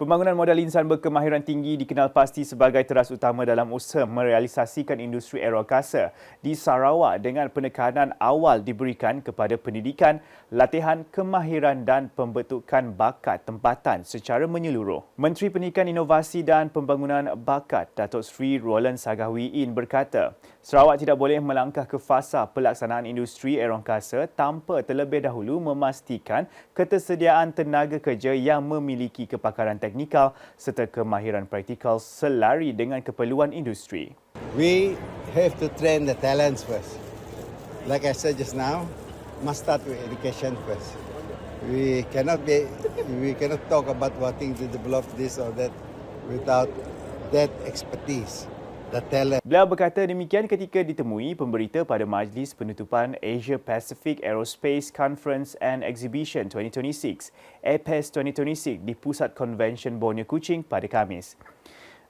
Pembangunan modal insan berkemahiran tinggi dikenal pasti sebagai teras utama dalam usaha merealisasikan industri aerokasa di Sarawak dengan penekanan awal diberikan kepada pendidikan, latihan kemahiran dan pembentukan bakat tempatan secara menyeluruh. Menteri Pendidikan Inovasi dan Pembangunan Bakat Datuk Seri Roland Sagawiin berkata, Sarawak tidak boleh melangkah ke fasa pelaksanaan industri aerokasa tanpa terlebih dahulu memastikan ketersediaan tenaga kerja yang memiliki kepakaran teknik teknikal serta kemahiran praktikal selari dengan keperluan industri. We have to train the talents first. Like I said just now, must start with education first. We cannot be, we cannot talk about wanting to develop this or that without that expertise the talent. Beliau berkata demikian ketika ditemui pemberita pada majlis penutupan Asia Pacific Aerospace Conference and Exhibition 2026, APES 2026 di Pusat Convention Borneo Kuching pada Khamis.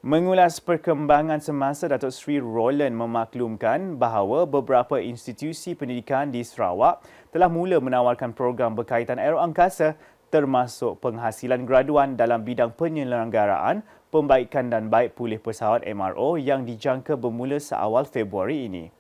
Mengulas perkembangan semasa Datuk Seri Roland memaklumkan bahawa beberapa institusi pendidikan di Sarawak telah mula menawarkan program berkaitan aeroangkasa termasuk penghasilan graduan dalam bidang penyelenggaraan, pembaikan dan baik pulih pesawat MRO yang dijangka bermula seawal Februari ini.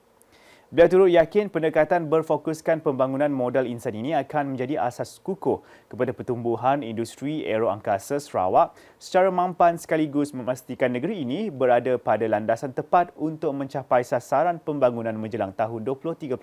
Beliau turut yakin pendekatan berfokuskan pembangunan modal insan ini akan menjadi asas kukuh kepada pertumbuhan industri aeroangkasa Sarawak secara mampan sekaligus memastikan negeri ini berada pada landasan tepat untuk mencapai sasaran pembangunan menjelang tahun 2036.